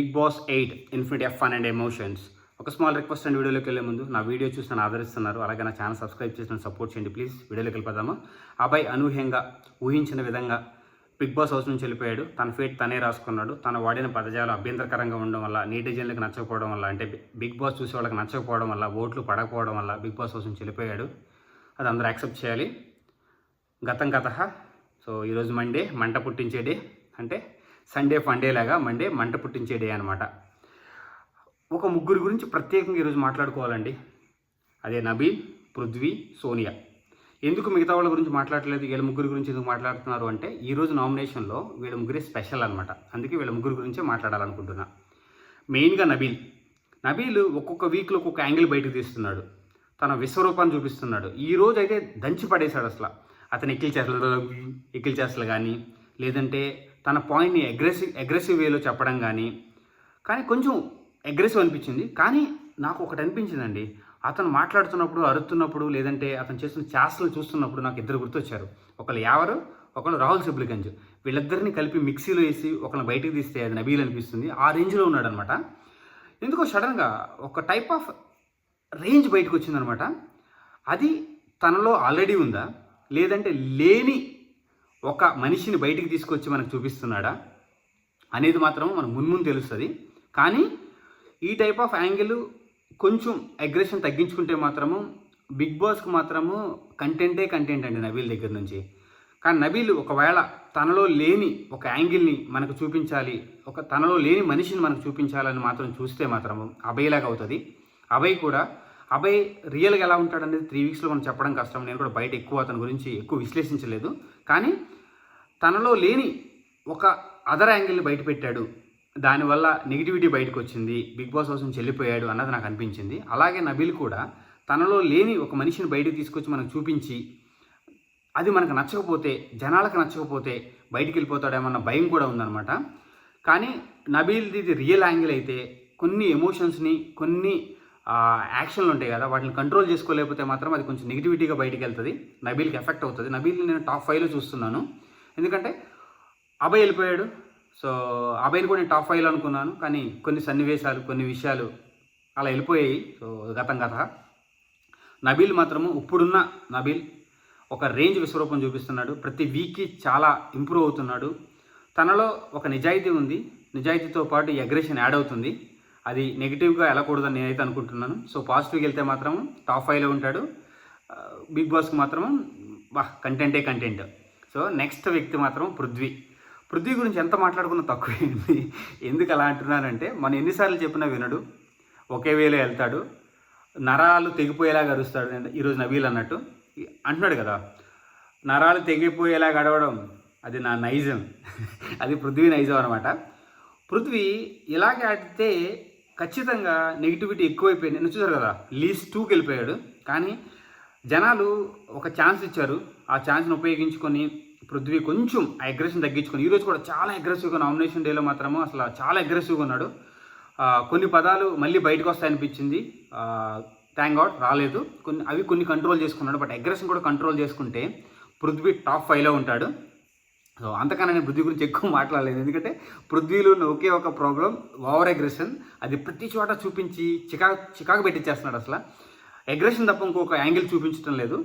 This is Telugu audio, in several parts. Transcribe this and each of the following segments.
Big boss eight infinity F fun and emotions ఒక స్మాల్ రిక్వెస్ట్ అండ్ వీడియోలోకి వెళ్ళే ముందు నా వీడియో చూసి నన్ను ఆదరిస్తున్నారు. అలాగే నా ఛానల్ సబ్స్క్రైబ్ చేసి నన్ను సపోర్ట్ చేయండి. ప్లీజ్ వీడియోలోకి వెళ్ళిపోదామా. అబ్బాయి అనూహ్యంగా ఊహించిన విధంగా బిగ్ బాస్ హౌస్ నుంచి వెళ్ళిపోయాడు. తన ఫేట్ తనే రాసుకున్నాడు. తను వాడిన పదజాలు అభ్యంతరకరంగా ఉండడం వల్ల నీటిజన్లకు నచ్చకపోవడం వల్ల అంటే బిగ్ బాస్ చూసే వాళ్ళకి నచ్చకపోవడం వల్ల ఓట్లు పడకపోవడం వల్ల బిగ్ బాస్ హౌస్ నుంచి వెళ్ళిపోయాడు. అది అందరూ యాక్సెప్ట్ చేయాలి. గతం గత సో ఈరోజు మండే మంట పుట్టించే డే అంటే సండే ఫండే లాగా మండే మంట పుట్టించే డే అనమాట ఒక ముగ్గురు గురించి ప్రత్యేకంగా ఈరోజు మాట్లాడుకోవాలండి. అదే నబీల్ పృథ్వీ సోనియా. ఎందుకు మిగతా వాళ్ళ గురించి మాట్లాడలేదు? వీళ్ళ ముగ్గురు గురించి ఎందుకు మాట్లాడుతున్నారు అంటే ఈరోజు నామినేషన్లో వీళ్ళ ముగ్గురే స్పెషల్ అనమాట అందుకే వీళ్ళ ముగ్గురు గురించే మాట్లాడాలనుకుంటున్నా. మెయిన్గా నబీల్. నబీల్ ఒక్కొక్క వీక్లో ఒక్కొక్క యాంగిల్ బయటకు తీస్తున్నాడు. తన విశ్వరూపాన్ని చూపిస్తున్నాడు. ఈ రోజు అయితే దంచి పడేశాడు అసలు. అతను ఎక్కిల్ చేసలు ఎక్కిల్ చేసలు కానీ లేదంటే తన పాయింట్ని అగ్రెసివ్ అగ్రెసివ్ వేలో చెప్పడం కానీ కానీ కొంచెం అగ్రెసివ్ అనిపించింది. కానీ నాకు ఒకటి అనిపించిందండి. అతను మాట్లాడుతున్నప్పుడు అరుతున్నప్పుడు లేదంటే అతను చేస్తున్న చేష్టలు చూస్తున్నప్పుడు నాకు ఇద్దరు గుర్తొచ్చారు. ఒకళ్ళు యావరు ఒకళ్ళు రాహుల్ సిబ్లిగంజ్ వీళ్ళిద్దరిని కలిపి మిక్సీలో వేసి ఒకళ్ళని బయటికి తీస్తే అది నబీల్ అనిపిస్తుంది. ఆ రేంజ్లో ఉన్నాడనమాట ఎందుకో సడన్గా ఒక టైప్ ఆఫ్ రేంజ్ బయటకు వచ్చిందనమాట అది తనలో ఆల్రెడీ ఉందా? లేదంటే లేని ఒక మనిషిని బయటికి తీసుకొచ్చి మనకు చూపిస్తున్నాడా అనేది మాత్రం మనకు మున్ముందు తెలుస్తుంది. కానీ ఈ టైప్ ఆఫ్ యాంగిల్ కొంచెం అగ్రెషన్ తగ్గించుకుంటే మాత్రము బిగ్ బాస్కి మాత్రము కంటెంటే కంటెంట్ అండి నబీల్ దగ్గర నుంచి. కానీ నబీల్ ఒకవేళ తనలో లేని ఒక యాంగిల్ని మనకు చూపించాలి ఒక తనలో లేని మనిషిని మనకు చూపించాలని మాత్రం చూస్తే మాత్రము అభయ్లాగా అవుతుంది. అభయ్ కూడా అభయ్ రియల్గా ఎలా ఉంటాడనేది త్రీ వీక్స్లో మనం చెప్పడం కష్టం. నేను కూడా బయట ఎక్కువ అతని గురించి ఎక్కువ విశ్లేషించలేదు. కానీ తనలో లేని ఒక అదర్ యాంగిల్ని బయట పెట్టాడు. దానివల్ల నెగిటివిటీ బయటకు వచ్చింది. బిగ్ బాస్ హౌస్ నుంచి వెళ్ళిపోయాడు అన్నది నాకు అనిపించింది. అలాగే నబిల్ కూడా తనలో లేని ఒక మనిషిని బయటకు తీసుకొచ్చి మనకు చూపించి అది మనకు నచ్చకపోతే జనాలకు నచ్చకపోతే బయటికి వెళ్ళిపోతాడేమన్న భయం కూడా ఉందన్నమాట. కానీ నబీల్ది ఇది రియల్ యాంగిల్ అయితే కొన్ని ఎమోషన్స్ని కొన్ని యాక్షన్లు ఉంటాయి కదా వాటిని కంట్రోల్ చేసుకోలేకపోతే మాత్రం అది కొంచెం నెగిటివిటీగా బయటికి వెళ్తుంది. నబీల్కి ఎఫెక్ట్ అవుతుంది. నబీల్ని నేను టాప్ ఫైవ్లో చూస్తున్నాను. ఎందుకంటే అభయ్ వెళ్ళిపోయాడు. సో అభయ్ని కూడా నేను టాప్ ఫైవ్లో అనుకున్నాను. కానీ కొన్ని సన్నివేశాలు కొన్ని విషయాలు అలా వెళ్ళిపోయాయి. సో గతం కథ. నబీల్ మాత్రము ఇప్పుడున్న నబీల్ ఒక రేంజ్ విశ్వరూపం చూపిస్తున్నాడు. ప్రతి వీక్కి చాలా ఇంప్రూవ్ అవుతున్నాడు. తనలో ఒక నిజాయితీ ఉంది. నిజాయితీతో పాటు ఈ అగ్రెషన్ యాడ్ అవుతుంది. అది నెగిటివ్గా వెళ్ళకూడదని నేనైతే అనుకుంటున్నాను. సో పాజిటివ్కి వెళ్తే మాత్రం టాప్ ఫైవ్లో ఉంటాడు. బిగ్ బాస్కి మాత్రం వా కంటెంటే కంటెంట్ సో నెక్స్ట్ వ్యక్తి మాత్రం పృథ్వీ. పృథ్వీ గురించి ఎంత మాట్లాడుకున్నా తక్కువైంది ఎందుకు అలా అంటున్నానంటే మనం ఎన్నిసార్లు చెప్పినా వినడు. ఒకే వేలో వెళ్తాడు. నరాలు తెగిపోయేలా గడుస్తాడు ఈరోజు నవీల్ అన్నట్టు. అంటున్నాడు కదా నరాలు తెగిపోయేలా గడవడం అది నా నైజం. అది పృథ్వీ నైజం అనమాట పృథ్వీ ఇలాగే ఆడితే ఖచ్చితంగా నెగిటివిటీ ఎక్కువైపోయింది. నేను చూసారు కదా లీస్ట్ టూకి వెళ్ళిపోయాడు. కానీ జనాలు ఒక ఛాన్స్ ఇచ్చారు. ఆ ఛాన్స్ని ఉపయోగించుకొని పృథ్వీ కొంచెం అగ్రెషన్ తగ్గించుకొని ఈరోజు కూడా చాలా అగ్రెసివ్గా నామినేషన్ డేలో మాత్రము అసలు చాలా అగ్రెసివ్గా ఉన్నాడు. కొన్ని పదాలు మళ్ళీ బయటకు వస్తాయనిపించింది. థ్యాంక్ గాడ్ రాలేదు. కొన్ని అవి కొన్ని కంట్రోల్ చేసుకున్నాడు. బట్ అగ్రెషన్ కూడా కంట్రోల్ చేసుకుంటే పృథ్వీ టాప్ ఫైవ్లో ఉంటాడు. సో అంతకన్నా నేను పృథ్వీ గురించి ఎక్కువ మాట్లాడలేదు. ఎందుకంటే పృథ్వీలో ఉన్న ఒకే ఒక ప్రాబ్లం ఓవర్ అగ్రెషన్ అది ప్రతి చోట చూపించి చికా చికాకు పెట్టించేస్తున్నాడు అసలు. అగ్రెషన్ తప్ప ఇంకొక యాంగిల్ చూపించడం లేదు.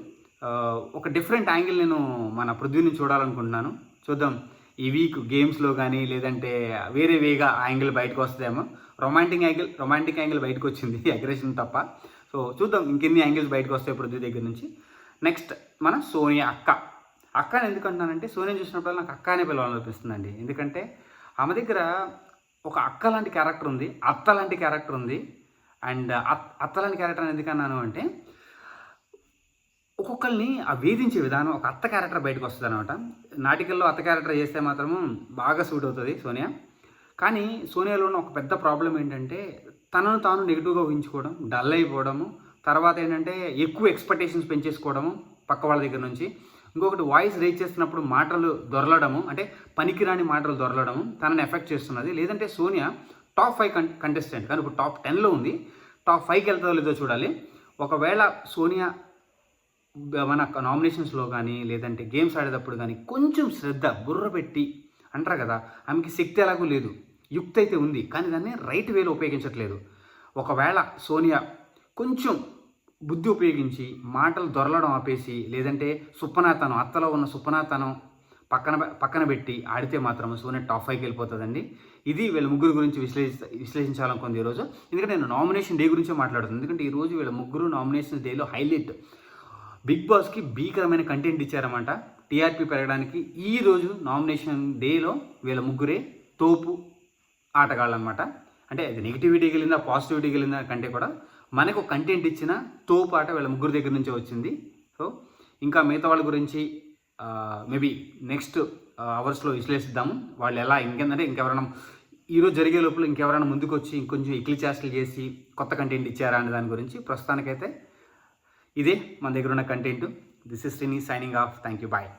ఒక డిఫరెంట్ యాంగిల్ నేను మన పృథ్వీని చూడాలనుకుంటున్నాను. చూద్దాం. ఈ వీక్ గేమ్స్లో కానీ లేదంటే వేరే వేగా యాంగిల్ బయటకు వస్తుందేమో. రొమాంటిక్ యాంగిల్ రొమాంటిక్ యాంగిల్ బయటకు వచ్చింది అగ్రెషన్ తప్ప. సో చూద్దాం ఇంకెన్ని యాంగిల్స్ బయటకు వస్తాయి పృథ్వీ దగ్గర నుంచి. నెక్స్ట్ మన సోనియా అక్క. అక్క అని ఎందుకు అంటున్నానంటే సోనియా చూసినప్పుడు నాకు అక్క అనే పిలవాలనిపిస్తుందండి. ఎందుకంటే ఆమె దగ్గర ఒక అక్క లాంటి క్యారెక్టర్ ఉంది అత్త లాంటి క్యారెక్టర్ ఉంది. అండ్ అత్త లాంటి క్యారెక్టర్ అని ఎందుకన్నాను అంటే ఒక్కొక్కరిని ఆ వేధించే విధానం ఒక అత్త క్యారెక్టర్ బయటకు వస్తుంది అనమాట నాటికల్లో అత్త క్యారెక్టర్ చేస్తే మాత్రము బాగా సూట్ అవుతుంది సోనియా. కానీ సోనియాలో ఉన్న ఒక పెద్ద ప్రాబ్లం ఏంటంటే తనను తాను నెగిటివ్గా ఊహించుకోవడం డల్ అయిపోవడము తర్వాత ఏంటంటే ఎక్కువ ఎక్స్పెక్టేషన్స్ పెంచేసుకోవడము పక్క వాళ్ళ దగ్గర నుంచి. ఇంకొకటి వాయిస్ రేజ్ చేస్తున్నప్పుడు మాటలు దొరలడము అంటే పనికిరాని మాటలు దొరలడము తనని ఎఫెక్ట్ చేస్తున్నది. లేదంటే Sonia top five come contestant. కానీ ఇప్పుడు టాప్ టెన్లో ఉంది. టాప్ ఫైవ్కి వెళ్తుందో లేదో చూడాలి. ఒకవేళ సోనియా మన నామినేషన్స్లో కానీ లేదంటే గేమ్స్ ఆడేటప్పుడు కానీ కొంచెం శ్రద్ధ బుర్ర పెట్టి అంటారు కదా ఆమెకి శక్తి ఎలాగూ లేదు. యుక్తి అయితే ఉంది కానీ దాన్ని రైట్ వేలో ఉపయోగించట్లేదు. ఒకవేళ సోనియా కొంచెం బుద్ధి ఉపయోగించి మాటలు దొరలడం ఆపేసి లేదంటే సుప్పనాతనం అత్తలో ఉన్న సుప్పనాతనం పక్కన పక్కన పెట్టి ఆడితే మాత్రం సోనియా టాప్ ఫైవ్కి వెళ్ళిపోతుందండి. ఇది వీళ్ళ ముగ్గురు గురించి విశ్లేష విశ్లేషించాలనుకుంది ఈరోజు ఎందుకంటే నేను నామినేషన్ డే గురించే మాట్లాడుతుంది ఎందుకంటే ఈరోజు వీళ్ళ ముగ్గురు నామినేషన్ డేలో హైలైట్. బిగ్ బాస్కి భీకరమైన కంటెంట్ ఇచ్చారన్నమాట. టీఆర్పీ పెరగడానికి ఈ రోజు నామినేషన్ డేలో వీళ్ళ ముగ్గురే తోపు ఆటగాళ్ళు అనమాట అంటే అది నెగిటివిటీ వెళ్ళిందా పాజిటివిటీ వెళ్ళిందా కంటే కూడా మనకు కంటెంట్ ఇచ్చిన తో పాట వీళ్ళ ముగ్గురు దగ్గర నుంచే వచ్చింది. సో ఇంకా మిగతా వాళ్ళ గురించి మేబీ నెక్స్ట్ అవర్స్లో విశ్లేషిద్దాము. వాళ్ళు ఎలా ఇంకేందంటే ఇంకెవరైనా ఈరోజు జరిగే లోపల ఇంకెవరైనా ముందుకు వచ్చి ఇంకొంచెం ఇక్లి చేష్టలు చేసి కొత్త కంటెంట్ ఇచ్చారా అనే దాని గురించి ప్రస్తుతానికైతే ఇదే మన దగ్గర ఉన్న content this is Srini signing off thank you bye